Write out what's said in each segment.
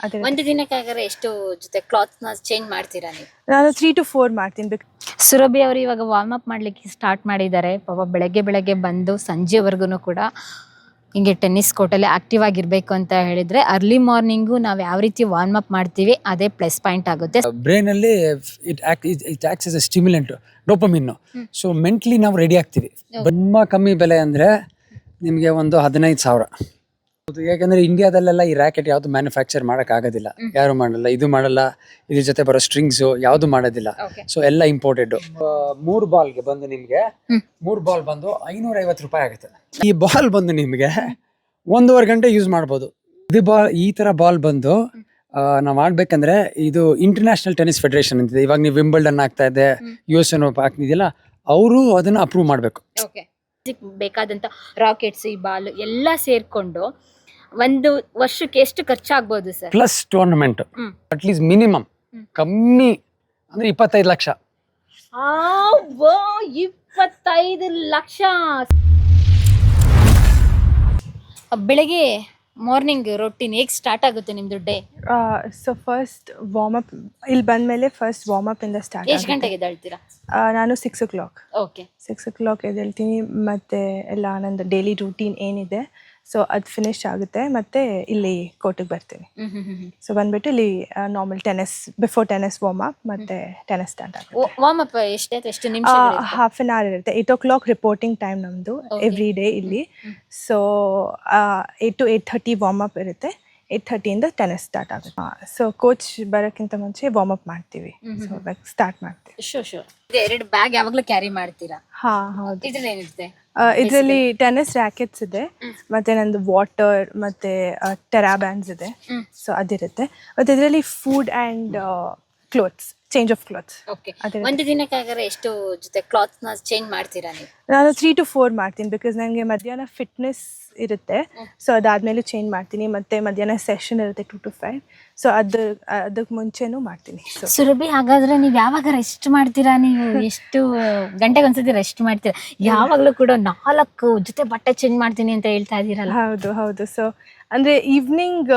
ಅದೇ ಒಂದು ದಿನಕ್ಕಾಗರೆ ಎಷ್ಟು ಜೊತೆ ಕ್ಲಾತ್ನ ಚೇಂಜ್ ಮಾಡ್ತೀರಾ ನೀವು? ನಾನು ತ್ರೀ ಟು ಫೋರ್ ಮಾಡ್ತೀನಿ bec- ಸುರಭಿ ಅವರು ಇವಾಗ ವಾರ್ಮ್ ಅಪ್ ಮಾಡ್ಲಿಕ್ಕೆ ಸ್ಟಾರ್ಟ್ ಮಾಡಿದ್ದಾರೆ. ಪಾಪ ಬೆಳಗ್ಗೆ ಬೆಳಗ್ಗೆ ಬಂದು ಸಂಜೆವರೆಗೂ ಕೂಡ ಹಿಂಗೆ ಟೆನ್ನಿಸ್ ಕೋರ್ಟಲ್ಲಿ ಆಕ್ಟಿವ್ ಆಗಿರ್ಬೇಕು ಅಂತ ಹೇಳಿದ್ರೆ ಅರ್ಲಿ ಮಾರ್ನಿಂಗು ನಾವು ಯಾವ ರೀತಿ ವಾರ್ಮ್ ಅಪ್ ಮಾಡ್ತೀವಿ ಅದೇ ಪ್ಲಸ್ ಪಾಯಿಂಟ್ ಆಗುತ್ತೆ. ಬ್ರೈನ್ ಅಲ್ಲಿ it it acts as a stimulant dopamine so mentally ನಾವು ರೆಡಿ ಆಗ್ತೀವಿ. ತುಂಬ ಕಮ್ಮಿ ಬೆಲೆ ಅಂದ್ರೆ ನಿಮಗೆ ಒಂದು ಹದಿನೈದು ಸಾವಿರ. ಹೌದು. ಯಾಕಂದ್ರೆ ಇಂಡಿಯಾದಲ್ಲೆಲ್ಲ ಈ ರಾಕೆಟ್ ಯಾವ್ದು ಮ್ಯಾನುಫ್ಯಾಕ್ಚರ್ ಮಾಡಕ್ ಆಗೋದಿಲ್ಲ. ಯಾರು ಮಾಡಲ್ಲ ಇದು ಮಾಡಲ್ಲ ಇದ್ರ ಜೊತೆ ಬರೋ ಸ್ಟ್ರಿಂಗ್ಸ್ ಯಾವ್ದು ಮಾಡೋದಿಲ್ಲ. ಸೊ ಎಲ್ಲ ಇಂಪೋರ್ಟೆಡ್ ಮೂರು ಬಾಲ್ಗೆ ಬಂದು ನಿಮ್ಗೆ ಮೂರ್ ಬಾಲ್ ಬಂದು ಐನೂರ ಐವತ್ತು ರೂಪಾಯಿ ಆಗುತ್ತೆ. ಈ ಬಾಲ್ ಬಂದು ನಿಮ್ಗೆ ಒಂದೂವರೆ ಗಂಟೆ ಯೂಸ್ ಮಾಡ್ಬೋದು. ಇದು ಬಾಲ್ ಈ ತರ ಬಾಲ್ ಬಂದು ನಾವು ಆಡ್ಬೇಕಂದ್ರೆ ಇದು ಇಂಟರ್ನ್ಯಾಷನಲ್ ಟೆನ್ನಿಸ್ ಫೆಡರೇಷನ್ ಅಂತಿದೆ. ಇವಾಗ ನೀವು ವಿಂಬಲ್ಡನ್ ಆಗ್ತಾ ಇದೆ ಯು ಎಸ್ ಎನ್ ಆಗ್ತಿದೆಯಲ್ಲ ಅವರು ಅದನ್ನ ಅಪ್ರೂವ್ ಮಾಡಬೇಕು. ಬೇಕಾದಂತ ರಾಕೆಟ್ಸ್ ಈ ಬಾಲ್ ಎಲ್ಲ ಸೇರ್ಕೊಂಡು ಒಂದು ವರ್ಷಕ್ಕೆ ಎಷ್ಟು ಖರ್ಚಾಗ್ಬೋದು sir? Plus tournament at least minimum ಕಮ್ಮಿ ಅಂದ್ರೆ ಇಪ್ಪತ್ತೈದು ಲಕ್ಷ. ಇಪ್ಪತ್ತೈದು ಲಕ್ಷ. ಬೆಳಗ್ಗೆ ಮಾರ್ನಿಂಗ್ ರೊಟೀನ್ ಹೇಗೆ ಸ್ಟಾರ್ಟ್ ಆಗುತ್ತೆ ನಿಮ್ದು day so first warm up ಇಲ್ಲಿ ಬಂದಮೇಲೆ ಫಸ್ಟ್ ವಾರ್ಮ್ ಅಪ್ ಇಂದ ಸ್ಟಾರ್ಟ್ ಎಷ್ಟು ಗಂಟೆಗೆ ಎದ್ದೇಳ್ತೀರಾ? ನಾನು six o'clock okay six o'clock ಎದ್ದೇಳ್ತೀನಿ ಮತ್ತೆ ಎಲ್ಲ ನಂದು ಡೈಲಿ ರೂಟೀನ್ ಏನಿದೆ. ಸೊ ಅದು ಫಿನಿಶ್ ಆಗುತ್ತೆ. ಮತ್ತೆ ಇಲ್ಲಿ ಕೋರ್ಟಿಗೆ ಬರ್ತೀನಿ. ಸೊ ಬಂದ್ಬಿಟ್ಟು ಇಲ್ಲಿ normal tennis before tennis warm up ಮತ್ತೆ ಟೆನ್ನಿಸ್ ಸ್ಟಾರ್ಟ್ ಆಗುತ್ತೆ. ವಾರ್ಮ್ ಅಪ್ ಎಷ್ಟೈತೆ ಎಷ್ಟು ನಿಮಿಷ ಹಾಫ್ ಆನ್ ಅವರ್ ಇರುತ್ತೆ. Eight o'clock reporting time ನಮ್ಮದು ಎವ್ರಿ ಡೇ ಇಲ್ಲಿ. So eight to eight thirty warm up ಇರುತ್ತೆ. ಏಯ್ಟ್ ಥರ್ಟಿಯಿಂದ ಟೆನಿಸ್ ಸ್ಟಾರ್ಟ್ ಆಗುತ್ತೆ. ಸೊ ಕೋಚ್ ಬರೋಕ್ಕಿಂತ ಮುಂಚೆ ವಾರ್ಮ್ ಅಪ್ ಮಾಡ್ತೀವಿ. ಸೊ ಸ್ಟಾರ್ಟ್ ಮಾಡ್ತೀವಿ. ಶೋ ಶೋ ಎರಡು ಬ್ಯಾಗ್ ಯಾವಾಗಲೂ ಕ್ಯಾರಿ ಮಾಡ್ತೀರಾ? ಹಾ ಹೌದು. ಇದ್ರಲ್ಲಿ ಏನಿರುತ್ತೆ? ಇದರಲ್ಲಿ ಟೆನಿಸ್ ರ್ಯಾಕೆಟ್ಸ್ ಇದೆ. ಮತ್ತೆ ನಂದು ವಾಟರ್ ಮತ್ತೆ ಟೆರಾ ಬ್ಯಾಂಡ್ಸ್ ಇದೆ. ಸೊ ಅದಿರುತ್ತೆ. ಮತ್ತೆ ಇದರಲ್ಲಿ food and clothes change of clothes okay ಅದೇ ಒಂದು ದಿನಕ್ಕಾಗರೆ ಎಷ್ಟು ಜೊತೆ ಕ್ಲಾತ್ನ ಚೇಂಜ್ ಮಾಡ್ತೀರಾ ನೀವು? ನಾನು ತ್ರೀ ಟು ಫೋರ್ ಮಾಡ್ತೀನಿ ಬಿಕಾಸ್ ನನಗೆ ಮಧ್ಯಾಹ್ನ ಫಿಟ್ನೆಸ್ ಇರುತ್ತೆ. ಸೊ ಅದಾದ್ಮೇಲೆ ಚೇಂಜ್ ಮಾಡ್ತೀನಿ. ಮತ್ತೆ ಮಧ್ಯಾಹ್ನ ಸೆಷನ್ ಇರುತ್ತೆ ಟು ಟು ಫೈವ್ ಸೊ ಅದು ಅದಕ್ಕೆ ಮುಂಚೆನೂ ಮಾಡ್ತೀನಿ. ಸೊ ಸುರಭಿ ಹಾಗಾದ್ರೆ ನೀವು ಯಾವಾಗ ರೆಸ್ಟ್ ಮಾಡ್ತೀರಾ ನೀವು? ಎಷ್ಟು ಗಂಟೆಗೆ ಒಂದ್ಸತಿ ರೆಸ್ಟ್ ಮಾಡ್ತೀರಾ? ಯಾವಾಗಲೂ ಕೂಡ ನಾಲ್ಕು ಜೊತೆ ಬಟ್ಟೆ ಚೇಂಜ್ ಮಾಡ್ತೀನಿ ಅಂತ ಹೇಳ್ತಾ ಇದ್ದೀರಲ್ಲ ಹೌದು ಹೌದು. ಸೊ ಅಂದರೆ ಈವ್ನಿಂಗ್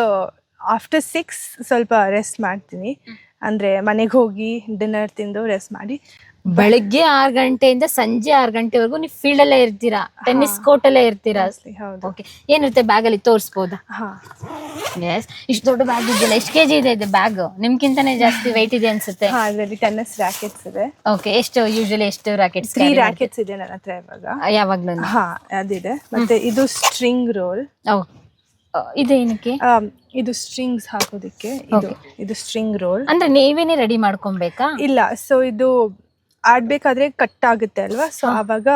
ಆಫ್ಟರ್ ಸಿಕ್ಸ್ ಸ್ವಲ್ಪ ರೆಸ್ಟ್ ಮಾಡ್ತೀನಿ. ಅಂದರೆ ಮನೆಗೆ ಹೋಗಿ ಡಿನ್ನರ್ ತಿಂದು ರೆಸ್ಟ್ ಮಾಡಿ. ಬೆಳಗ್ಗೆ ಆರು ಗಂಟೆಯಿಂದ ಸಂಜೆ ಆರು ಗಂಟೆವರೆಗೂ ನೀವು ಫೀಲ್ಡ್ ಅಲ್ಲೇ ಇರ್ತೀರಾ? ಟೆನ್ನಿಸ್ ಕೋರ್ಟ್ ಅಲ್ಲೇ ಇರ್ತೀರಾ? ಹೌದು. ಓಕೆ ಏನಿರುತ್ತೆ ಬ್ಯಾಗ್ ಅಲ್ಲಿ ತೋರಿಸ್ಬೋದಾ? ಹಾಂ. ಎಸ್ ಇಷ್ಟು ದೊಡ್ಡ ಬ್ಯಾಗ್ ಇದೆಯಲ್ಲ ಎಷ್ಟು ಕೆಜಿ ಇದೆ ಇದೆ ಬ್ಯಾಗ್ ನಿಮ್ಗಿಂತಾನೆ ಜಾಸ್ತಿ weight ಇದೆ ಅನ್ಸುತ್ತೆ. ಹಾಂ ಇದರಲ್ಲಿ ಟೆನ್ನಿಸ್ ರಾಕೆಟ್ಸ್ ಇದೆ. ಓಕೆ ಎಷ್ಟು ಯೂಶಲಿ ಎಷ್ಟು ರಾಕೆಟ್ಸ್ ತ್ರೀ ರ್ಯಾಕೆಟ್ಸ್ ಇದೆ ನನ್ನ ಹತ್ರ ಇವಾಗ. ಯಾವಾಗ್ಲೂ? ಹಾ ಅದಿದೆ. ಮತ್ತೆ ಇದು ಸ್ಟ್ರಿಂಗ್ ರೋಲ್ ಇದೇನಕ್ಕೆ ಇದು ಸ್ಟ್ರಿಂಗ್ಸ್ ಹಾಕೋದಕ್ಕೆ ಇದು ಇದು ಸ್ಟ್ರಿಂಗ್ ರೋಲ್. ಅಂದ್ರೆ ನೀವೇನೆ ರೆಡಿ ಮಾಡ್ಕೊಬೇಕಾ ಇಲ್ಲ ಸೊ ಇದು ಆಡ್ಬೇಕಾದ್ರೆ ಕಟ್ ಆಗುತ್ತೆ ಅಲ್ವಾ? ಸೊ ಅವಾಗ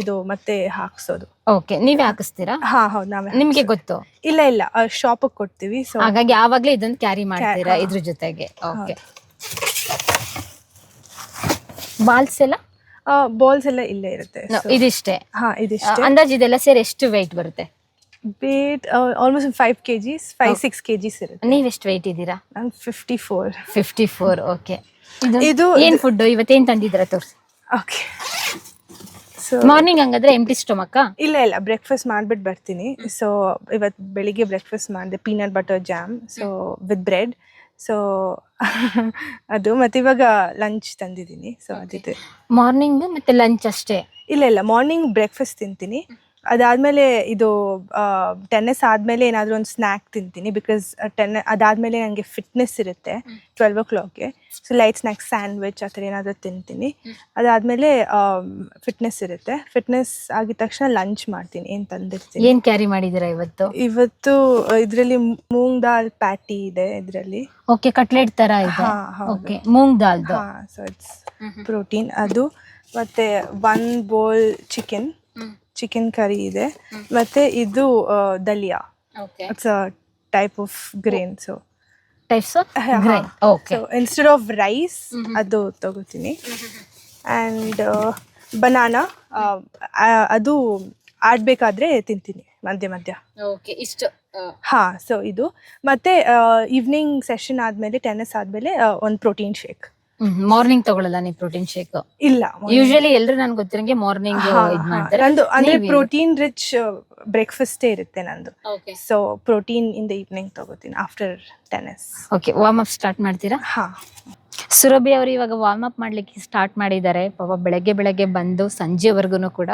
ಇದು ಮತ್ತೆ ಹಾಕ್ಸೋದು. ಓಕೆ ನೀವೇ ಹಾಕಿಸ್ತೀರಾ? ಹಾ ಹೌದು ನಾವೇ ನಿಮ್ಗೆ ಗೊತ್ತು? ಇಲ್ಲ ಇಲ್ಲ ಶಾಪ್ ಕೊಡ್ತೀವಿ ಸೊ ಹಾಗಾಗಿ ಯಾವಾಗ್ಲೂ ಇದನ್ನ ಕ್ಯಾರಿ ಮಾಡ್ತೀರಾ ಇದ್ರ ಜೊತೆಗೆ? ಓಕೆ ಬಾಲ್ಸ್ ಎಲ್ಲ? ಬಾಲ್ಸ್ ಎಲ್ಲ ಇಲ್ಲೇ ಇರುತ್ತೆ ಇದಿಷ್ಟೇ? ಹಾ ಇದಿಷ್ಟೇ. ಅಂದಾಜ್ ಇದೆಲ್ಲ ಸೇರಿ ಎಷ್ಟು ವೆಯ್ಟ್ ಬರುತ್ತೆ? Weight almost five K Gs five six K Gs ಇರುತ್ತೆ ನೀವೆಷ್ಟು weight ಇದ್ದೀರಾ? ನಾನು fifty four fifty four okay ಇದು- ಏನು ಫುಡ್ ಇವತ್ತೇನ್ ತಂದಿದ್ದೀರಾ ತೋರಿಸಿ. ಓಕೆ ಸೊ ಮಾರ್ನಿಂಗ್ ಹಂಗಾದ್ರೆ ಎಂಟಿ ಸ್ಟೊಮಕ್ಕ ಇಲ್ಲ ಇಲ್ಲ ಬ್ರೇಕ್ಫಾಸ್ಟ್ ಮಾಡ್ಬಿಟ್ಟು ಬರ್ತೀನಿ. ಸೊ ಇವತ್ತು ಬೆಳಿಗ್ಗೆ ಬ್ರೇಕ್ಫಾಸ್ಟ್ ಮಾಡಿದೆ peanut butter jam so with bread so ಅದು ಮತ್ತೆ ಇವಾಗ ಲಂಚ್ ತಂದಿದ್ದೀನಿ. ಸೊ ಅದಿದೆ. ಮಾರ್ನಿಂಗ್ ಮತ್ತೆ ಲಂಚ್ ಅಷ್ಟೇ? ಇಲ್ಲ ಇಲ್ಲ ಮಾರ್ನಿಂಗ್ ಬ್ರೇಕ್ಫಾಸ್ಟ್ ತಿಂತೀನಿ. ಅದಾದಮೇಲೆ ಇದು ಟೆನ್ನಿಸ್ ಆದಮೇಲೆ ಏನಾದರೂ ಒಂದು ಸ್ನ್ಯಾಕ್ ತಿಂತೀನಿ ಬಿಕಾಸ್ ಟೆನ್ ಅದಾದಮೇಲೆ ನನಗೆ ಫಿಟ್ನೆಸ್ ಇರುತ್ತೆ ಟ್ವೆಲ್ವ್ ಓ ಕ್ಲಾಕ್ಗೆ ಸೊ ಲೈಟ್ ಸ್ನ್ಯಾಕ್ ಸ್ಯಾಂಡ್ವಿಚ್ ಆ ಥರ ಏನಾದರೂ ತಿಂತೀನಿ. ಅದಾದಮೇಲೆ ಫಿಟ್ನೆಸ್ ಇರುತ್ತೆ. ಫಿಟ್ನೆಸ್ ಆಗಿದ ತಕ್ಷಣ ಲಂಚ್ ಮಾಡ್ತೀನಿ. ಏನು ತಂದಿರ್ತೀನಿ? ಏನು ಕ್ಯಾರಿ ಮಾಡಿದ್ದೀರಾ ಇವತ್ತು? ಇವತ್ತು ಇದರಲ್ಲಿ ಮೂಂಗ್ ದಾಲ್ ಪ್ಯಾಟಿ ಇದೆ ಇದರಲ್ಲಿ. ಓಕೆ ಕಟ್ಲೆಟ್ ಥರ ಇದೆ. ಹಾ, ಓಕೆ ಮೂಂಗ್ ದಾಲ್ ಹಾಂ ಸೊ ಇಟ್ಸ್ ಪ್ರೋಟೀನ್ ಅದು. ಮತ್ತೆ one bowl chicken chicken curry ಇದೆ. ಮತ್ತೆ ಇದು dahlia. It's a type of grain so types of okay so instead of rice ಅದು ತಗೋತೀನಿ. ಆ್ಯಂಡ್ ಬನಾನಾ ಅದು ಆಡ್ಬೇಕಾದ್ರೆ ತಿಂತೀನಿ ಮಧ್ಯ ಮಧ್ಯ. ಓಕೆ ಇಷ್ಟು ಹಾ ಸೊ ಇದು. ಮತ್ತೆ ಈವ್ನಿಂಗ್ ಸೆಷನ್ ಆದಮೇಲೆ ಟೆನ್ನಿಸ್ ಆದಮೇಲೆ ಒಂದು ಪ್ರೋಟೀನ್ ಶೇಕ್ ಮಾರ್ನಿಂಗ್ ತಗೊಳಲ್ಲ ನೀವು ಪ್ರೋಟೀನ್ ಶೇಕ್ ಇಲ್ಲ ಯೂಶಲಿ ಎಲ್ರು ನನ್ಗೆ ಗೊತ್ತಿರಂಗೆ ಮಾರ್ನಿಂಗ್ ಹಾ, ಇದ್ ಮಾಡ್ತಾರೆ. ನಂದು ಅಂದ್ರೆ? ಪ್ರೋಟೀನ್ ರಿಚ್ ಬ್ರೇಕ್ಫಾಸ್ಟೇ ಇರುತ್ತೆ ನಂದು. So protein in the evening ತಗೋತೀನಿ after tennis okay warm up start ಮಾಡ್ತೀರಾ? ಹಾ. ಸುರಭಿ ಅವರು ಇವಾಗ ವಾರ್ಮ್ ಅಪ್ ಮಾಡ್ಲಿಕ್ಕೆ ಸ್ಟಾರ್ಟ್ ಮಾಡಿದ್ದಾರೆ. ಪಾಪ ಬೆಳಗ್ಗೆ ಬೆಳಗ್ಗೆ ಬಂದು ಸಂಜೆವರೆಗೂ ಕೂಡ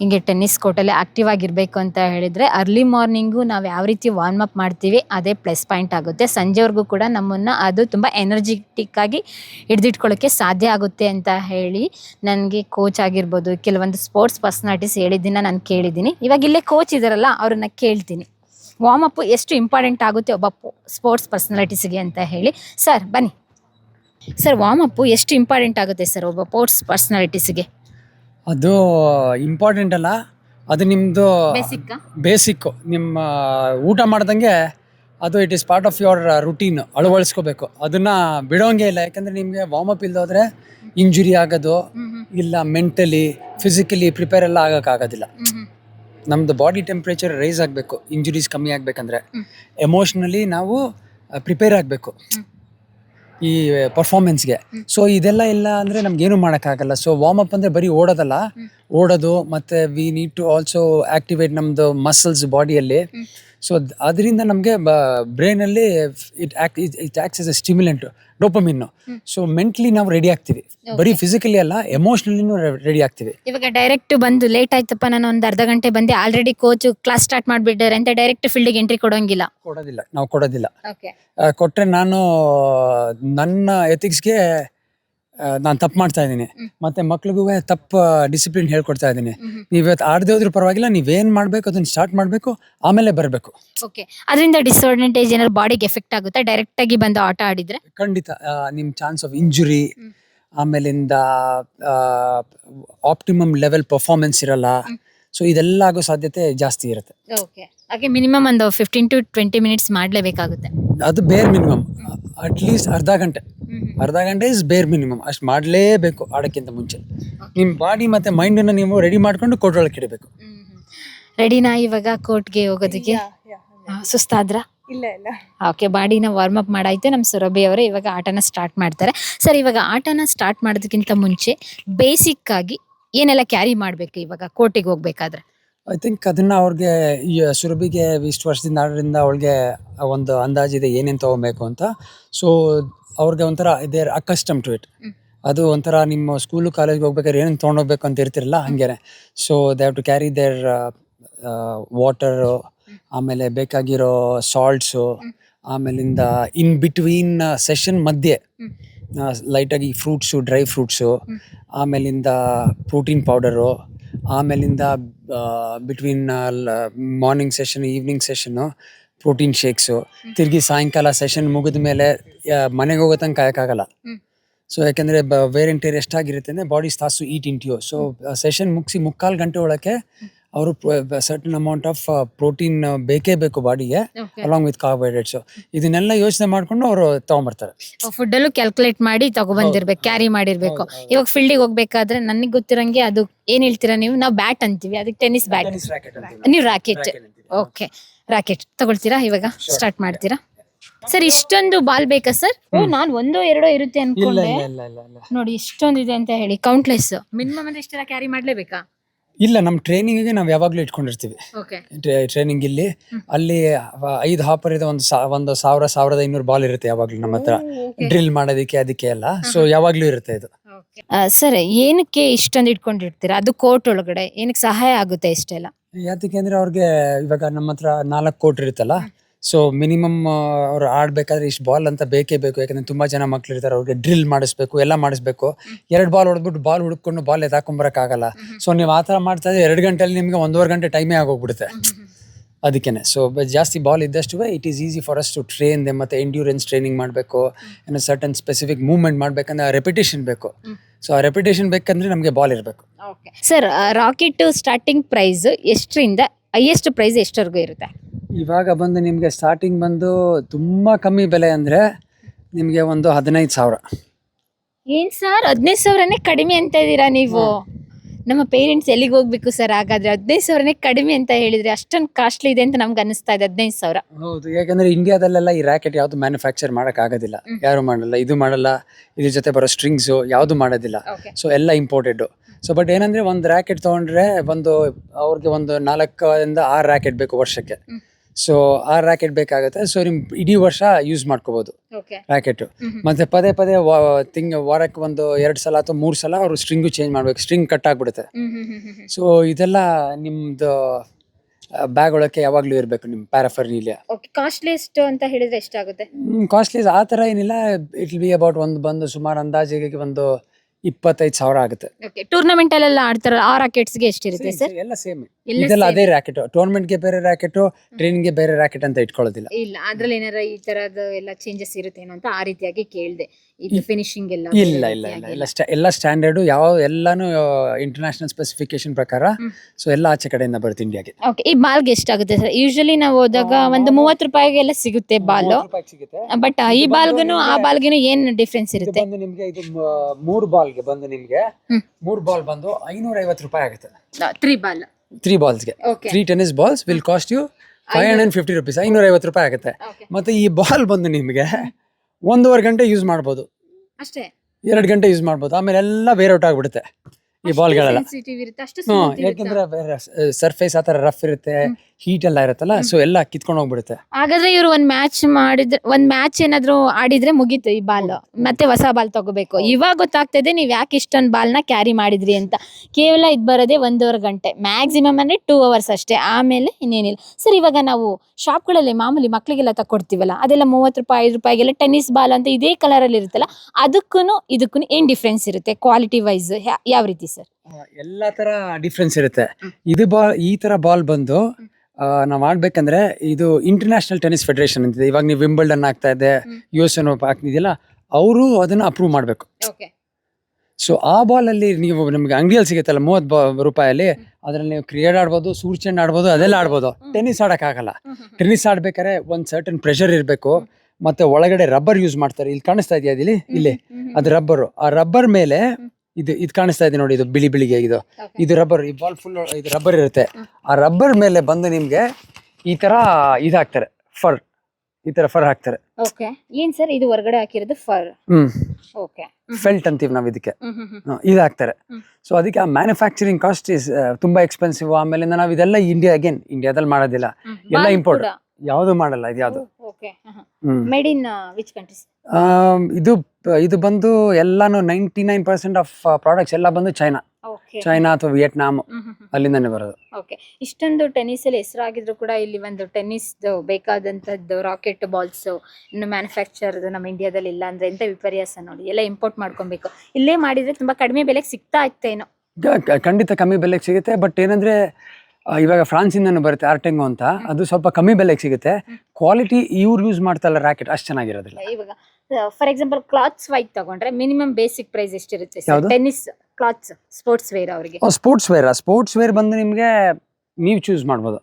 ಹಿಂಗೆ ಟೆನ್ನಿಸ್ ಕೋರ್ಟಲ್ಲಿ ಆಕ್ಟಿವ್ ಆಗಿರಬೇಕು ಅಂತ ಹೇಳಿದರೆ ಅರ್ಲಿ ಮಾರ್ನಿಂಗು ನಾವು ಯಾವ ರೀತಿ ವಾರ್ಮ್ ಅಪ್ ಮಾಡ್ತೀವಿ, ಅದೇ ಪ್ಲಸ್ ಪಾಯಿಂಟ್ ಆಗುತ್ತೆ. ಸಂಜೆವರೆಗೂ ಕೂಡ ನಮ್ಮನ್ನು ಅದು ತುಂಬ ಎನರ್ಜಿಟಿಕ್ ಆಗಿ ಹಿಡಿದಿಟ್ಕೊಳ್ಳೋಕ್ಕೆ ಸಾಧ್ಯ ಆಗುತ್ತೆ ಅಂತ ಹೇಳಿ ನನಗೆ ಕೋಚ್ ಆಗಿರ್ಬೋದು, ಕೆಲವೊಂದು ಸ್ಪೋರ್ಟ್ಸ್ ಪರ್ಸನಾಲಿಟೀಸ್ ಹೇಳಿದ್ದನ್ನ ನಾನು ಕೇಳಿದ್ದೀನಿ. ಇವಾಗ ಇಲ್ಲೇ ಕೋಚ್ ಇದಾರಲ್ಲ, ಅವ್ರನ್ನ ಕೇಳ್ತೀನಿ. ವಾರ್ಮ್ ಅಪ್ ಎಷ್ಟು ಇಂಪಾರ್ಟೆಂಟ್ ಆಗುತ್ತೆ ಒಬ್ಬ ಸ್ಪೋರ್ಟ್ಸ್ ಪರ್ಸನಾಲಿಟೀಸ್ಗೆ ಅಂತ ಹೇಳಿ. ಸರ್ ಬನ್ನಿ. ಸರ್ ವಾರ್ಮ್ ಅಪ್ ಎಷ್ಟು ಇಂಪಾರ್ಟೆಂಟ್ ಆಗುತ್ತೆ ಸರ್ ಒಬ್ಬ ಸ್ಪೋರ್ಟ್ಸ್ ಪರ್ಸನಾಲಿಟೀಸ್ಗೆ ಅದು ಇಂಪಾರ್ಟೆಂಟ್ ಅಲ್ಲ. ಅದು ನಿಮ್ಮದು ಬೇಸಿಕ್ ಬೇಸಿಕ್ಕು ನಿಮ್ಮ ಊಟ ಮಾಡ್ದಂಗೆ ಅದು it is part of your routine ಅಳವಡಿಸ್ಕೋಬೇಕು ಅದನ್ನ ಬಿಡೋಂಗೆ ಇಲ್ಲ. ಯಾಕಂದ್ರೆ ನಿಮಗೆ ಅಪ್ ಇಲ್ದೋದ್ರೆ ಇಂಜುರಿ ಆಗೋದು ಇಲ್ಲ ಮೆಂಟಲಿ ಫಿಸಿಕಲಿ ಪ್ರಿಪೇರ್ ಎಲ್ಲ ಆಗೋಕ್ಕಾಗೋದಿಲ್ಲ ನಮ್ದು ಬಾಡಿ ಟೆಂಪ್ರೇಚರ್ ರೈಸ್ ಆಗಬೇಕು. ಇಂಜುರೀಸ್ ಕಮ್ಮಿ ಆಗಬೇಕಂದ್ರೆ. ಎಮೋಷ್ನಲಿ ನಾವು ಪ್ರಿಪೇರ್ ಆಗಬೇಕು. ಈ ಪರ್ಫಾರ್ಮೆನ್ಸ್ಗೆ. ಸೊ ಇದೆಲ್ಲ ಇಲ್ಲ ಅಂದರೆ ನಮ್ಗೇನು ಮಾಡೋಕ್ಕಾಗಲ್ಲ ಸೊ ವಾರ್ಮ್ ಅಪ್ ಅಂದರೆ ಬರೀ ಓಡೋದಲ್ಲ. ಓಡೋದು ಮತ್ತು we need to also activate ನಮ್ಮದು ಮಸಲ್ಸ್ ಬಾಡಿಯಲ್ಲಿ. ಸೊ ಅದರಿಂದ ನಮಗೆ ಬ್ರೈನಲ್ಲಿ it act it acts as a stimulant ಡೋಪಮಿನ್ನು. So mentally ನಾವು ರೆಡಿ ಆಗ್ತೀವಿ. ಬರೀ ಫಿಸಿಕಲಿ ಅಲ್ಲ ಎಮೋಷ್ನಲಿನೂ ರೆಡಿ ಆಗ್ತೀವಿ. ಇವಾಗ ಡೈರೆಕ್ಟ್ ಬಂದು ಲೇಟ್ ಆಯ್ತಪ್ಪ ನಾನು ಒಂದು ಅರ್ಧ ಗಂಟೆ ಬಂದೆ ಆಲ್ರೆಡಿ ಕೋಚ್ ಕ್ಲಾಸ್ ಸ್ಟಾರ್ಟ್ ಮಾಡಿಬಿಟ್ಟಾರೆ ಅಂತ ಡೈರೆಕ್ಟ್ ಫೀಲ್ಡ್ಗೆ ಎಂಟ್ರಿ ಕೊಡೋಂಗಿಲ್ಲ. ಕೊಡೋದಿಲ್ಲ ನಾವು ಕೊಡೋದಿಲ್ಲ. ಕೊಟ್ಟರೆ ನಾನು ನನ್ನ ಎಥಿಕ್ಸ್ಗೆ ನಾನು ತಪ್ಪು ಮಾಡ್ತಾ ಇದ್ದೀನಿ. ಮತ್ತೆ ಮಕ್ಳಿಗೂ ತಪ್ಪು ಡಿಸಿಪ್ಲಿನ್ ಹೇಳ್ಕೊಡ್ತಾ ಇದ್ದೀನಿ. ನೀವು ಇವತ್ತು ಆಡದೇ ಹೋದ್ರೂ ಪರವಾಗಿಲ್ಲ ನೀವೇನು ಮಾಡ್ಬೇಕು ಅದನ್ನ ಸ್ಟಾರ್ಟ್ ಮಾಡಬೇಕು ಆಮೇಲೆ ಬರಬೇಕು. ಓಕೆ ಅದರಿಂದ ಡಿಸ್ಅಡ್ವಾಂಟೇಜ್ ಏನಾದ್ರು ಬಾಡಿಗೆ ಎಫೆಕ್ಟ್ ಆಗುತ್ತೆ? ಡೈರೆಕ್ಟ್ ಆಗಿ ಬಂದು ಆಟ ಆಡಿದ್ರೆ? ಖಂಡಿತ. ನಿಮ್ಮ ಚಾನ್ಸ್ ಆಫ್ ಇಂಜುರಿ. ಆಮೇಲಿಂದ ಆಪ್ಟಿಮಮ್ ಲೆವೆಲ್ ಪರ್ಫಾರ್ಮೆನ್ಸ್ ಇರಲ್ಲ. ಸೊ ಇದೆಲ್ಲ ಆಗೋ ಸಾಧ್ಯತೆ ಜಾಸ್ತಿ ಇರುತ್ತೆ. ಓಕೆ ಹಾಗೆ ಮಿನಿಮಮ್ ಒಂದು ಫಿಫ್ಟೀನ್ ಟು ಟ್ವೆಂಟಿ ಮಿನಿಟ್ಸ್ ಮಾಡಲೇಬೇಕಾಗುತ್ತೆ. ಅದು ಬೇರ್ ಮಿನಿಮಮ್ ಅಟ್ಲೀಸ್ಟ್ ಅರ್ಧ ಗಂಟೆ. ಅರ್ಧ ಗಂಟೆ ಇಸ್ ಬೇರ್ ಮಿನಿಮಮ್ ಅಷ್ಟು ಮಾಡಲೇಬೇಕು ಆಡೋಕ್ಕಿಂತ ಮುಂಚೆ. ನಿಮ್ಮ ಬಾಡಿ ಮತ್ತು ಮೈಂಡನ್ನು ನೀವು ರೆಡಿ ಮಾಡಿಕೊಂಡು ಕೊಟ್ರೊಳಗೆ ಇಡಬೇಕು. ರೆಡಿನಾ ಇವಾಗ ಕೋರ್ಟ್ಗೆ ಹೋಗೋದಕ್ಕೆ? ಸುಸ್ತಾದ್ರ? ಇಲ್ಲ ಇಲ್ಲ. ಓಕೆ ಬಾಡಿನ ವಾರ್ಮ್ ಅಪ್ ಮಾಡಾಯ್ತು. ನಮ್ಮ ಸುರಭಿ ಅವರು ಇವಾಗ ಆಟನ ಸ್ಟಾರ್ಟ್ ಮಾಡ್ತಾರೆ. ಸರ್ ಇವಾಗ ಆಟನ ಸ್ಟಾರ್ಟ್ ಮಾಡೋದಕ್ಕಿಂತ ಮುಂಚೆ ಬೇಸಿಕ್ ಆಗಿ ಏನೆಲ್ಲ ಕ್ಯಾರಿ ಮಾಡಬೇಕು ಇವಾಗ ಕೋರ್ಟಿಗೆ ಹೋಗ್ಬೇಕಾದ್ರೆ? ಐ ಥಿಂಕ್ ಅದನ್ನು ಅವ್ರಿಗೆ ಈ ಸುರಭಿಗೆ ಇಷ್ಟು ವರ್ಷದಿಂದ ಆಡೋದ್ರಿಂದ ಅವಳಿಗೆ ಒಂದು ಅಂದಾಜಿದೆ ಏನೇನು ತೊಗೊಬೇಕು ಅಂತ. ಸೊ ಅವ್ರಿಗೆ ಒಂಥರ ದೇರ್ ಅಕಸ್ಟಮ್ ಟು ಇಟ್ ಅದು ಒಂಥರ ನಿಮ್ಮ ಸ್ಕೂಲು ಕಾಲೇಜ್ಗೆ ಹೋಗ್ಬೇಕಾದ್ರೆ ಏನೇನು ತೊಗೊಂಡೋಗ್ಬೇಕು ಅಂತ ಇರ್ತಿರಲ್ಲ ಹಂಗೇನೆ. So they have to carry their water ಆಮೇಲೆ ಬೇಕಾಗಿರೋ ಸಾಲ್ಟ್ಸು ಆಮೇಲಿಂದ ಇನ್ ಬಿಟ್ವೀನ್ ಸೆಷನ್ ಮಧ್ಯೆ. ಲೈಟಾಗಿ ಫ್ರೂಟ್ಸು ಡ್ರೈ ಫ್ರೂಟ್ಸು ಆಮೇಲಿಂದ ಪ್ರೋಟೀನ್ ಪೌಡರು ಆಮೇಲಿಂದ between morning session evening session protein shakes ತಿರುಗಿ ಸಾಯಂಕಾಲ ಸೆಷನ್ ಮುಗಿದ ಮೇಲೆ ಮನೆಗೆ ಹೋಗೋ ತನಕ ಕಾಯಕ್ಕಾಗಲ್ಲ. ಸೊ ಯಾಕೆಂದರೆ ವೇರ್ ಇಂಟೇರ್ ಎಷ್ಟಾಗಿರುತ್ತೆ ಅಂದರೆ ಬಾಡಿ ತಾಸು ಈಟ್ ಇಂಟಿಯೋ ಸೊ ಸೆಷನ್ ಮುಗಿಸಿ ಮುಕ್ಕಾಲು ಗಂಟೆ ಒಳಗೆ ಅವರು ಸರ್ಟನ್ ಅಮೌಂಟ್ ಆಫ್ ಪ್ರೋಟೀನ್ ಬೇಕೇ ಬೇಕು ಬಾಡಿಗೆ ಅಲಾಂಗ್ ವಿತ್ ಕಾರ್ಬೋಹೈಡ್ರೇಟ್ಸ್ ಇದನ್ನೆಲ್ಲ ಯೋಚನೆ ಮಾಡ್ಕೊಂಡು ಅವರು ತಗೊಂಬರ್ತಾರೆ. ಫುಡ್ ಅಲ್ಲೂ ಕ್ಯಾಲ್ಕುಲೇಟ್ ಮಾಡಿ ತಗೊಬಂದಿರ್ಬೇಕು ಕ್ಯಾರಿ ಮಾಡಿರ್ಬೇಕು. ಇವಾಗ ಫೀಲ್ಡಿಗೆ ಹೋಗ್ಬೇಕಾದ್ರೆ ನನಗೆ ಗೊತ್ತಿರಂಗೆ ಅದು ಏನ್ ಹೇಳ್ತೀರಾ ನೀವು? ನಾವು ಬ್ಯಾಟ್ ಅಂತೀವಿ ಅದಕ್ಕೆ ಟೆನ್ನಿಸ್ ಬ್ಯಾಟ್ ನೀವು ರಾಕೆಟ್ ಓಕೆ ರಾಕೆಟ್ ತಗೊಳ್ತೀರಾ ಇವಾಗ? ಸ್ಟಾರ್ಟ್ ಮಾಡ್ತೀರಾ? ಸರ್ ಇಷ್ಟೊಂದು ಬಾಲ್ ಬೇಕಾ ಸರ್ ಓ ನಾನು ಒಂದೋ ಎರಡೋ ಇರುತ್ತೆ ಅನ್ಕೊಂಡೆ. ಇಲ್ಲ ಇಲ್ಲ ಇಲ್ಲ ಇಲ್ಲ. ನೋಡಿ ಇಷ್ಟೊಂದು ಇದೆ ಅಂತ ಹೇಳಿ ಕೌಂಟ್ಲೆಸ್ ಮಿನಿಮಮ್ ಅಂದ್ರೆ ಇಷ್ಟೆಲ್ಲ ಕ್ಯಾರಿ ಮಾಡ್ಲೇಬೇಕಾ? ಇಲ್ಲ ನಮ್ಮ ಟ್ರೈನಿಂಗಿಗೆ ನಾವು ಯಾವಾಗಲೂ ಇಟ್ಕೊಂಡಿರ್ತೀವಿ. ಓಕೆ ಟ್ರೈನಿಂಗ್ ಇಲ್ಲಿ. ಅಲ್ಲಿ ವ- ಐದು ಹಾಪರ್ ಇದೆ ಒಂದು ಸಾ ಒಂದು ಸಾವಿರ ಸಾವಿರದ ಇನ್ನೂರು ಬಾಲ್ ಇರುತ್ತೆ ಯಾವಾಗಲೂ ನಮ್ಮ ಹತ್ರ. ಡ್ರಿಲ್ ಮಾಡೋದಕ್ಕೆ ಅದಕ್ಕೆ ಎಲ್ಲ. ಸೊ ಯಾವಾಗಲೂ ಇರುತ್ತೆ ಇದು. ಸರ್ ಏನಕ್ಕೆ ಇಷ್ಟೊಂದು ಇಟ್ಕೊಂಡಿರ್ತೀರಾ? ಅದು ಕೋರ್ಟ್ ಒಳಗಡೆ. ಏನಕ್ಕೆ ಸಹಾಯ ಆಗುತ್ತೆ ಇಷ್ಟೆಲ್ಲ? ಯಾತಕ್ಕೆ ಅಂದ್ರೆ ಅವ್ರಿಗೆ ಇವಾಗ ನಮ್ಮ ಹತ್ರ ನಾಲ್ಕು ಕೋಟಿ ಇರುತ್ತಲ್ಲ ಸೊ ಮಿನಿಮಮ್ ಅವ್ರು ಆಡ್ಬೇಕಾದ್ರೆ ಇಷ್ಟು ಬಾಲ್ ಅಂತ ಬೇಕೇ ಬೇಕು. ಯಾಕಂದ್ರೆ ತುಂಬಾ ಜನ ಮಕ್ಳು ಇರ್ತಾರೆ ಅವ್ರಿಗೆ ಡ್ರಿಲ್ ಮಾಡಿಸ್ಬೇಕು ಎಲ್ಲ ಮಾಡಿಸ್ಬೇಕು. ಎರಡು ಬಾಲ್ ಹೊಡೆದ್ಬಿಟ್ಟು ಬಾಲ್ ಹುಡ್ಕೊಂಡು ಬಾಲ್ ಎತ್ತಾಕೊಂಬರಕ್ಕಾಗಲ್ಲ ಸೊ ನೀವು ಆ ಥರ ಮಾಡ್ತಾ ಇದ್ರೆ ಎರಡು ಗಂಟೆಯಲ್ಲಿ ನಿಮಗೆ ಒಂದೂವರೆ ಗಂಟೆ ಟೈಮೇ ಆಗೋಗ್ಬಿಡುತ್ತೆ. ಅದಕ್ಕೇನೆ. ಸೊ ಜಾಸ್ತಿ ಬಾಲ್ ಇದ್ದಷ್ಟು it is easy for us to train the ಮತ್ತೆ ಎಂಡ್ಯೂರೆನ್ಸ್ ಟ್ರೈನಿಂಗ್ ಮಾಡಬೇಕು. ಏನೋ ಸರ್ಟನ್ ಸ್ಪೆಸಿಫಿಕ್ ಮೂವ್ಮೆಂಟ್ ಮಾಡ್ಬೇಕಂದ್ರೆ ರೆಪಿಟೇಷನ್ ಬೇಕು. ಸೊ ಆ ರೆಪಿಟೇಷನ್ ಬೇಕಂದ್ರೆ ನಮಗೆ ಬಾಲ್ ಇರಬೇಕು. ಸರ್ ರಾಕೆಟ್ ಸ್ಟಾರ್ಟಿಂಗ್ ಪ್ರೈಸ್ ಎಷ್ಟರಿಂದ ಹೈಯೆಸ್ಟ್ ಪ್ರೈಸ್ ಎಷ್ಟವರೆಗೂ ಇರುತ್ತೆ? ಇವಾಗ ಬಂದು ನಿಮಗೆ ಸ್ಟಾರ್ಟಿಂಗ್ ಬಂದು ತುಂಬ ಕಮ್ಮಿ ಬೆಲೆ ಅಂದರೆ ನಿಮಗೆ ಒಂದು ಹದಿನೈದು ಸಾವಿರ. ಏನು ಸರ್ ಹದಿನೈದು ಸಾವಿರನೇ ಕಡಿಮೆ ಅಂತ ಇದ್ದೀರಾ ನೀವು? ನಮ್ಮ ಪೇರೆಂಟ್ಸ್ ಎಲ್ಲಿಗೆ ಹೋಗ್ಬೇಕು ಸರ್ ಹಾಗಾದ್ರೆ ಹದಿನೈದು ಸಾವಿರನೇ ಕಡಿಮೆ ಅಂತ ಹೇಳಿದ್ರೆ ಅಷ್ಟೊಂದು ಕಾಸ್ಟ್ಲಿ ಇದೆ ಅಂತ ನಮ್ಗೆ ಅನಿಸ್ತಾ ಇದೆ ಹದಿನೈದು ಸಾವಿರ. ಹೌದು ಯಾಕಂದ್ರೆ ಇಂಡಿಯಾದಲ್ಲೆಲ್ಲ ಈ ರ್ಯಾಕೆಟ್ ಯಾವುದು ಮ್ಯಾನುಫ್ಯಾಕ್ಚರ್ ಮಾಡೋಕ್ಕಾಗೋದಿಲ್ಲ. ಯಾರು ಮಾಡಲ್ಲ ಇದು ಮಾಡಲ್ಲ ಇದ್ರ ಜೊತೆ ಬರೋ ಸ್ಟ್ರಿಂಗ್ಸು ಯಾವುದು ಮಾಡೋದಿಲ್ಲ. ಸೊ ಎಲ್ಲ ಇಂಪೋರ್ಟೆಡ್ ಸೊ ಬಟ್ ಏನಂದ್ರೆ ಒಂದು ರ್ಯಾಕೆಟ್ ತೊಗೊಂಡ್ರೆ ಒಂದು ಅವ್ರಿಗೆ ಒಂದು ನಾಲ್ಕರಿಂದ ಆರು ರ್ಯಾಕೆಟ್ ಬೇಕು ವರ್ಷಕ್ಕೆ. ಹ್ಮ್. ಸೊ ಆ ರ್ಯಾಕೆಟ್ ಬೇಕಾಗುತ್ತೆ. ಸೊ ನಿಮ್ ಇಡೀ ವರ್ಷ ಯೂಸ್ ಮಾಡ್ಕೋಬಹುದು ಓಕೆ ರ್ಯಾಕೆಟ್ ಮತ್ತೆ ಪದೇ ಪದೇ ತಿಂಗ್ ವಾರಕ್ಕೆ ಒಂದು ಎರಡು ಸಲ ಅಥವಾ ಮೂರ್ ಸಲ ಅವರು ಸ್ಟ್ರಿಂಗ್ ಚೇಂಜ್ ಮಾಡ್ಬೇಕು. ಸ್ಟ್ರಿಂಗ್ ಕಟ್ ಆಗ್ಬಿಡುತ್ತೆ. ಸೊ ಇದೆಲ್ಲ ನಿಮ್ದು ಬ್ಯಾಗ್ ಒಳಕ್ಕೆ ಯಾವಾಗ್ಲೂ ಇರಬೇಕು ನಿಮ್ ಪ್ಯಾರಫರ್ನಿಲಿಯ ಓಕೆ ಅಂತ ಹೇಳಿದ್ರೆ ಎಷ್ಟಾಗುತ್ತೆ ಕಾಸ್ಟ್ಲಿ ಆ ತರ ಏನಿಲ್ಲ. ಇಟ್ ಬಿ ಅಬೌಟ್ ಒಂದು ಬಂದು ಸುಮಾರು ಅಂದಾಜಿಗೆ ಒಂದು ಇಪ್ಪತ್ತೈದು ಸಾವಿರ ಆಗುತ್ತೆ. ಓಕೆ ಟೂರ್ನಮೆಂಟ್ ಅಲ್ಲೆಲ್ಲ ಆಡ್ತಾರಲ್ಲ ಆ ರಾಕೆಟ್ಸ್ಗೆ ಎಷ್ಟಿರುತ್ತೆ ಸರ್ ಎಲ್ಲ ಸೇಮ್ ಇದೆಲ್ಲ ಅದೇ ಅದೇ ಟೂರ್ನಮೆಂಟ್ಗೆ ಬೇರೆ ರಾಕೆಟ್ ಟ್ರೈನಿಂಗ್ಗೆ ಬೇರೆ ರಾಕೆಟ್ ಅಂತ ಇಟ್ಕೊಳ್ಳೋದಿಲ್ಲ. ಇಲ್ಲ ಅದ್ರಲ್ಲಿ ಏನಾರ ಈ ತರದ ಎಲ್ಲ ಚೇಂಜಸ್ ಇರುತ್ತೇನೋ ಅಂತ ಆ ರೀತಿಯಾಗಿ ಕೇಳಿದೆ. ಇದು ಫಿನಿಶಿಂಗ್ ಎಲ್ಲ ಇಲ್ಲ ಇಲ್ಲ ಇಲ್ಲ ಎಲ್ಲ ಸ್ಟಾ ಎಲ್ಲ ಸ್ಟ್ಯಾಂಡರ್ಡು ಯಾವ ಎಲ್ಲಾನು ಇಂಟರ್ನ್ಯಾಷನಲ್ ಸ್ಪೆಸಿಫಿಕೇಶನ್ ಪ್ರಕಾರ. ಸೊ ಎಲ್ಲ ಆಚೆ ಕಡೆಯಿಂದ ಬರುತ್ತೆ ಇಂಡಿಯಾಗೆ ಓಕೆ ಈ ಬಾಲ್ಗೆ ಎಷ್ಟಾಗುತ್ತೆ ಸರ್ ಯೂಶಲಿ ನಾವು ಹೋದಾಗ ಒಂದು ಮೂವತ್ತು ರೂಪಾಯಿಗೆಲ್ಲ ಸಿಗುತ್ತೆ ಬಾಲ್ ಸಿಗುತ್ತೆ. ಬಟ್ ಈ ಬಾಲ್ಗೂ ಆ ಬಾಲ್ ಬಾಲ್ಗೂ ಏನ್ ಡಿಫ್ರೆನ್ಸ್ ಇದು ಇರುತ್ತೆ? ಬಂದು ನಿಮ್ಗೆ ಇದು ಮ- ಬಾಲ್ ಬಾಲ್ಗೆ ಬಂದು ನಿಮ್ಗೆ. ಮೂರು ಬಾಲ್ ಬಂದು ಐನೂರ ಐವತ್ತು ರೂಪಾಯಿ ಆಗುತ್ತೆ. Three ball three ಬಾಲ್ಸ್ಗೆ three tennis balls will cost you five hundred and fifty rupees ಐನೂರ ಐವತ್ತು ರೂಪಾಯಿ ಆಗುತ್ತೆ. ಮತ್ತೆ ಈ ಬಾಲ್ ಬಂದು ನಿಮಗೆ ಒಂದೂವರೆ ಗಂಟೆ ಯೂಸ್ ಮಾಡ್ಬೋದು. ಅಷ್ಟೇ. ಎರಡು ಗಂಟೆ ಯೂಸ್ ಮಾಡ್ಬೋದು. ಆಮೇಲೆ ಎಲ್ಲ ಬೇರೆ ಔಟ್ ಆಗ್ಬಿಡುತ್ತೆ ಈ ಬಾಲ್ಗಳೆಲ್ಲ ಸೆನ್ಸಿಟಿವ್ ಇರುತ್ತೆ ಅಷ್ಟು ಹ್ಮ್ smooth ಇರುತ್ತಾ? ಯಾಕೆಂದ್ರೆ ಸರ್ಫೇಸ್ ಆ ಥರ ರಫ್ ಇರುತ್ತೆ. ಹೀಟ್ ಎಲ್ಲ ಇರುತ್ತಲ್ಲ ಸೊ ಎಲ್ಲ ಕಿತ್ಕೊಂಡು ಹೋಗ್ಬಿಡುತ್ತೆ. ಹಾಗಾದ್ರೆ ಇವರು ಒಂದ್ ಮ್ಯಾಚ್ ಮಾಡಿದ್ರೆ ಒಂದ್ ಮ್ಯಾಚ್ ಏನಾದ್ರು ಆಡಿದ್ರೆ ಮುಗೀತು ಈ ಬಾಲ್ ಮತ್ತೆ ಹೊಸ ಬಾಲ್ ತಗೋಬೇಕು. ಇವಾಗ ಗೊತ್ತಾಗ್ತದೆ ನೀವ್ ಯಾಕೆ ಇಷ್ಟೊಂದು ನ ಕ್ಯಾರಿ ಮಾಡಿದ್ರಿ ಅಂತ. ಕೇವಲ ಇದ್ ಬರೋದೇ ಒಂದೂವರೆ ಗಂಟೆ. ಮ್ಯಾಕ್ಸಿಮಮ್ ಅಂದ್ರೆ ಟೂ ಅವರ್ಸ್ ಅಷ್ಟೇ. ಆಮೇಲೆ ಇನ್ನೇನಿಲ್ಲ. ಸರ್ ಇವಾಗ ನಾವು ಶಾಪ್ಗಳಲ್ಲಿ ಮಾಮೂಲಿ ಮಕ್ಳಿಗೆಲ್ಲ ತಕೊಡ್ತೀವಲ್ಲ ಅದೆಲ್ಲ ಮೂವತ್ತು ರೂಪಾಯಿ ಐದು ರೂಪಾಯಿಗೆಲ್ಲ ಟೆನ್ನಿಸ್ ಬಾಲ್ ಅಂತ ಇದೇ ಕಲರ್ ಅಲ್ಲಿ ಇರುತ್ತಲ್ಲ ಅದಕ್ಕೂ ಇದಕ್ಕೂ ಏನ್ ಡಿಫ್ರೆನ್ಸ್ ಇರುತ್ತೆ? ಕ್ವಾಲಿಟಿ ವೈಸ್ ಯಾವ ರೀತಿ ಸರ್ ಎಲ್ಲ ತರ ಡಿಫ್ರೆನ್ಸ್ ಇರುತ್ತೆ. ಇದು ಬಾಲ್ ಈ ತರ ಬಾಲ್ ಬಂದು ನಾವು ಆಡ್ಬೇಕಂದ್ರೆ ಇದು ಇಂಟರ್ನ್ಯಾಷನಲ್ ಟೆನ್ನಿಸ್ ಫೆಡರೇಷನ್ ಅಂತಿದೆ. ಇವಾಗ ನೀವು ವಿಂಬಲ್ಡನ್ ಆಗ್ತಾ ಇದೆ. ಯು ಎಸ್ ಎನ್ ಆಗ್ತಿದೆಯಲ್ಲ ಅವರು ಅದನ್ನ ಅಪ್ರೂವ್ ಮಾಡಬೇಕು. ಸೊ ಆ ಬಾಲ್ ಅಲ್ಲಿ ನೀವು ನಿಮ್ಗೆ ಅಂಗಡಿಯಲ್ಲಿ ಸಿಗುತ್ತಲ್ಲ ಮೂವತ್ತು ರೂಪಾಯಲ್ಲಿ ಅದ್ರಲ್ಲಿ ನೀವು ಕ್ರಿಯೇಟ್ ಆಡ್ಬೋದು ಸೂರ್ಚೆಂಡ್ ಆಡ್ಬೋದು ಅದೆಲ್ಲ ಆಡ್ಬೋದು. ಟೆನ್ನಿಸ್ ಆಡಕ್ ಆಗಲ್ಲ. ಟೆನ್ನಿಸ್ ಆಡ್ಬೇಕಾದ್ರೆ ಒಂದು ಸರ್ಟನ್ ಪ್ರೆಷರ್ ಇರಬೇಕು. ಮತ್ತೆ ಒಳಗಡೆ ರಬ್ಬರ್ ಯೂಸ್ ಮಾಡ್ತಾರೆ. ಇಲ್ಲಿ ಕಾಣಿಸ್ತಾ ಇದೆಯಾ ಇಲ್ಲಿ. ಇಲ್ಲಿ ಅದು ರಬ್ಬರ್ ಆ ರಬ್ಬರ್ ಮೇಲೆ. ಇದು ಇದು ಕಾಣಿಸ್ತಾ ಇದೆ ನೋಡಿ ಇದು ಬಿಳಿ ಬಿಳಿಗೆ ಇದು. ಇದು ರಬ್ಬರ್ ಈ ಬಾಲ್ ಫುಲ್ ಇದು ರಬ್ಬರ್ ಇರುತ್ತೆ. ಆ ರಬ್ಬರ್ ಮೇಲೆ ಬಂದು ನಿಮ್ಗೆ ಈ ತರ ಇದಾಕ್ತಾರೆ ಫರ್. ಈ ತರ ಫರ್ ಹಾಕ್ತಾರೆ. ಓಕೆ ಏನ್ ಸರ್ ಇದು ಹೊರಗಡೆ ಹಾಕಿರೋದು ಫರ್? ಹ್ಮ್. ಓಕೆ ಫೆಲ್ಟ್ ಅಂತೀವಿ ನಾವು ಇದಕ್ಕೆ. ಇದು ಹಾಕ್ತಾರೆ. ಸೊ ಅದಕ್ಕೆ ಆ ಮ್ಯಾನುಫ್ಯಾಕ್ಚರಿಂಗ್ ಕಾಸ್ಟ್ ಇಸ್ ತುಂಬಾ ಎಕ್ಸ್ಪೆನ್ಸಿವ್ ಆಮೇಲೆ ನಾವು ಇದೆಲ್ಲ ಇಂಡಿಯಾ ಅಗೇನ್ ಇಂಡಿಯಾದಲ್ಲಿ ಮಾಡೋದಿಲ್ಲ. ಎಲ್ಲ ಇಂಪೋರ್ಟ್ ಯಾವುದು ಮಾಡಲ್ಲ ಇದು ಯಾವುದು ಮೇಡ್ ಇನ್ ವಿಚ್ ಕಂಟ್ರೀಸ್ ಇದು ಇದು ಬಂದು ಎಲ್ಲಾನು ninety nine percent of products ಎಲ್ಲ ಬಂದು ಚೈನಾ. ಚೈನಾ ಅಥವಾ ವಿಯೆಟ್ನಾಮ್ ಅಲ್ಲಿಂದನೇ ಬರೋದು. ಓಕೆ. ಇಷ್ಟೊಂದು ಟೆನ್ನಿಸ್ ಅಲ್ಲಿ ಹೆಸರಾಗಿದ್ರು ಕೂಡ ಇಲ್ಲಿ ಒಂದು ಟೆನ್ನಿಸ್ ಬೇಕಾದಂತದ್ದು ರಾಕೆಟ್ ಬಾಲ್ಸ್ ಇನ್ನು ಮ್ಯಾನುಫ್ಯಾಕ್ಚರ್ ನಮ್ಮ ಇಂಡಿಯಾದಲ್ಲಿ ಇಲ್ಲ ಅಂದ್ರೆ ಎಂತ ವಿಪರ್ಯಾಸ ನೋಡಿ ಎಲ್ಲ ಇಂಪೋರ್ಟ್ ಮಾಡ್ಕೊಬೇಕು. ಇಲ್ಲೇ ಮಾಡಿದ್ರೆ ತುಂಬಾ ಕಡಿಮೆ ಬೆಲೆಗೆ ಸಿಗ್ತಾ ಇತ್ತೇನೋ ಖಂಡಿತ ಕಮ್ಮಿ ಬೆಲೆಗೆ ಸಿಗುತ್ತೆ ಬಟ್ ಏನಂದ್ರೆ ಇವಾಗ ಫ್ರಾನ್ಸಿಂದನೂ ಬರುತ್ತೆ ಆರ್ಟೆಂಗೋ ಅಂತ ಅದು ಸ್ವಲ್ಪ ಕಮ್ಮಿ ಬೆಲೆಗೆ ಸಿಗುತ್ತೆ. ಕ್ವಾಲಿಟಿ ಇವ್ರು ಯೂಸ್ ಮಾಡ್ತಲ್ಲ ರಾಕೆಟ್ ಅಷ್ಟು ಚೆನ್ನಾಗಿರೋದಿಲ್ಲ. ಇವಾಗ ಫಾರ್ ಎಕ್ಸಾಂಪಲ್ ಕ್ಲಾತ್ಸ್ ವೈಟ್ ತಗೊಂಡ್ರೆ ಮಿನಿಮಮ್ ಬೇಸಿಕ್ ಪ್ರೈಸ್ ಎಷ್ಟಿರುತ್ತೆ ಯಾವ್ದು? ಟೆನ್ನಿಸ್ ಕ್ಲಾತ್ಸ್ ಸ್ಪೋರ್ಟ್ಸ್ ವೇರ್ ಅವರಿಗೆ. ಸ್ಪೋರ್ಟ್ಸ್ ವೇರ್ ಸ್ಪೋರ್ಟ್ಸ್ ವೇರ್ ಬಂದು ನಿಮಗೆ ನೀವು ಚೂಸ್ ಮಾಡ್ಬೋದು.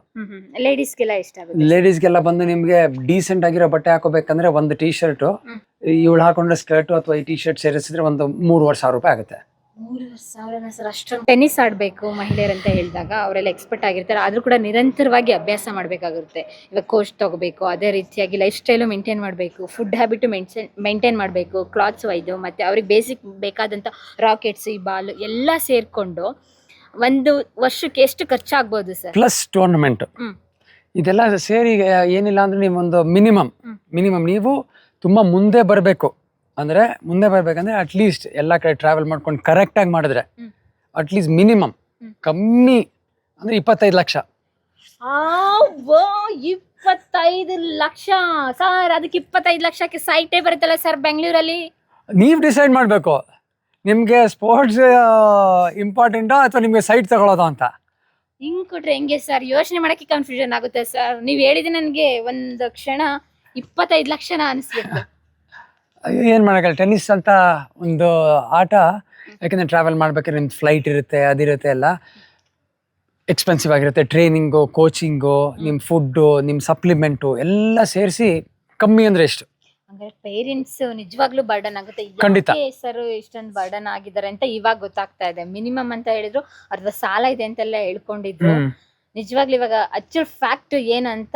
ಲೇಡೀಸ್ಗೆಲ್ಲ ಎಷ್ಟಾಗುತ್ತೆ ಲೇಡೀಸ್ಗೆಲ್ಲ ಬಂದು ನಿಮಗೆ ಡೀಸೆಂಟ್ ಆಗಿರೋ ಬಟ್ಟೆ ಹಾಕೋಬೇಕಂದ್ರೆ ಒಂದು ಟೀ ಶರ್ಟ್ ಹ್ಮ್. ಇವಳು ಹಾಕೊಂಡ್ರೆ ಸ್ಕರ್ಟ್ ಅಥವಾ ಈ ಟೀ ಶರ್ಟ್ ಸೇರಿಸಿದ್ರೆ ಒಂದು ಮೂರುವರೆ ಸಾವಿರ ರೂಪಾಯಿ ಆಗುತ್ತೆ. ಮೂರುವರೆ ಸಾವಿರನ ಸರ್ ಅಷ್ಟೊಂದು ಟೆನ್ನಿಸ್ ಆಡಬೇಕು ಮಹಿಳೆಯರು ಅಂತ ಹೇಳಿದಾಗ ಅವರೆಲ್ಲ ಎಕ್ಸ್ಪರ್ಟ್ ಆಗಿರ್ತಾರೆ. ಆದ್ರೂ ಕೂಡ ನಿರಂತರವಾಗಿ ಅಭ್ಯಾಸ ಮಾಡಬೇಕಾಗಿರುತ್ತೆ. ಇವಾಗ ಕೋಚ್ ತಗೋಬೇಕು ಅದೇ ರೀತಿಯಾಗಿ ಲೈಫ್ ಸ್ಟೈಲು ಮೇಂಟೈನ್ ಮಾಡಬೇಕು ಫುಡ್ ಹ್ಯಾಬಿಟು ಮೇಂಟೈನ್ ಮೇಂಟೈನ್ ಮಾಡಬೇಕು ಕ್ಲಾತ್ಸ್ ವೈದು ಮತ್ತು ಅವ್ರಿಗೆ ಬೇಸಿಕ್ ಬೇಕಾದಂಥ ರಾಕೆಟ್ಸ್ ಈ ಬಾಲ್ ಎಲ್ಲ ಸೇರಿಕೊಂಡು ಒಂದು ವರ್ಷಕ್ಕೆ ಎಷ್ಟು ಖರ್ಚಾಗ್ಬೋದು ಸರ್? Plus tournament. ಇದೆಲ್ಲ ಸೇರಿ ಏನಿಲ್ಲ ಅಂದ್ರೆ ನೀವೊಂದು ಮಿನಿಮಮ್ ಮಿನಿಮಮ್ ನೀವು ತುಂಬಾ ಮುಂದೆ ಬರಬೇಕು. ಅಂದ್ರೆ ಮುಂದೆ ಬರಬೇಕಂದ್ರೆ ಅಟ್ಲೀಸ್ಟ್ ಎಲ್ಲ ಕಡೆ ಟ್ರಾವೆಲ್ ಮಾಡ್ಕೊಂಡು ಕರೆಕ್ಟಾಗಿ ಮಾಡಿದ್ರೆ. ಅಟ್ಲೀಸ್ಟ್ ಮಿನಿಮಮ್ ಕಮ್ಮಿ ಅಂದ್ರೆ ಇಪ್ಪತ್ತೈದು ಲಕ್ಷ. ಇಪ್ಪತ್ತೈದು ಲಕ್ಷ. ಸರ್ ಅದಕ್ಕೆ ಇಪ್ಪತ್ತೈದು ಲಕ್ಷಕ್ಕೆ ಸೈಟೇ ಬರುತ್ತಲ್ಲ ಸರ್ ಬೆಂಗಳೂರಲ್ಲಿ? ನೀವು ಡಿಸೈಡ್ ಮಾಡಬೇಕು. ನಿಮಗೆ ಸ್ಪೋರ್ಟ್ಸ್ ಇಂಪಾರ್ಟೆಂಟಾ ಅಥವಾ ನಿಮಗೆ ಸೈಟ್ ತಗೊಳ್ಳೋದು ಅಂತ? ಹಿಂಗ್ ಕೊಟ್ರೆ ಹೆಂಗೆ ಸರ್? ಯೋಚನೆ ಮಾಡಕ್ಕೆ ಕನ್ಫ್ಯೂಷನ್ ಆಗುತ್ತೆ ಸರ್. ನೀವು ಹೇಳಿದ್ರೆ ನನಗೆ ಒಂದು ಕ್ಷಣ ಇಪ್ಪತ್ತೈದು ಲಕ್ಷನ ಅನಿಸ್ಬಿಟ್ಟು ಏನು ಮಾಡೋಕ್ಕಲ್ಲ ಟೆನ್ನಿಸ್ ಅಂತ ಒಂದು ಆಟ ಯಾಕಂದ್ರೆ ಟ್ರಾವೆಲ್ ಮಾಡ್ಬೇಕಾದ್ರೆ ನಿಮ್ದು ಫ್ಲೈಟ್ ಇರುತ್ತೆ ಅದಿರುತ್ತೆ ಎಲ್ಲ. ಎಕ್ಸ್ಪೆನ್ಸಿವ್ ಆಗಿರುತ್ತೆ. ಟ್ರೈನಿಂಗು ಕೋಚಿಂಗು ನಿಮ್ಮ ಫುಡ್ಡು ನಿಮ್ಮ ಸಪ್ಲಿಮೆಂಟು ಎಲ್ಲ ಸೇರಿಸಿ ಕಮ್ಮಿ ಅಂದರೆ ಎಷ್ಟು? ಅಂದ್ರೆ ಪೇರೆಂಟ್ಸ್ ನಿಜವಾಗ್ಲೂ ಬರ್ಡನ್ ಆಗುತ್ತೆ. ಖಂಡಿತ. ಸರ್ ಇಷ್ಟೊಂದು ಬರ್ಡನ್ ಆಗಿದ್ದಾರೆ ಅಂತ ಇವಾಗ ಗೊತ್ತಾಗ್ತಾ ಇದೆ. ಮಿನಿಮಮ್ ಅಂತ ಹೇಳಿದ್ರು ಅರ್ಧ ಸಾಲ ಇದೆ ಅಂತೆಲ್ಲ ಹೇಳ್ಕೊಂಡಿದ್ರು. ನಿಜವಾಗ್ಲೂ ಇವಾಗ ಅಚ್ಚುಲ್ ಫ್ಯಾಕ್ಟ್ ಏನಂತ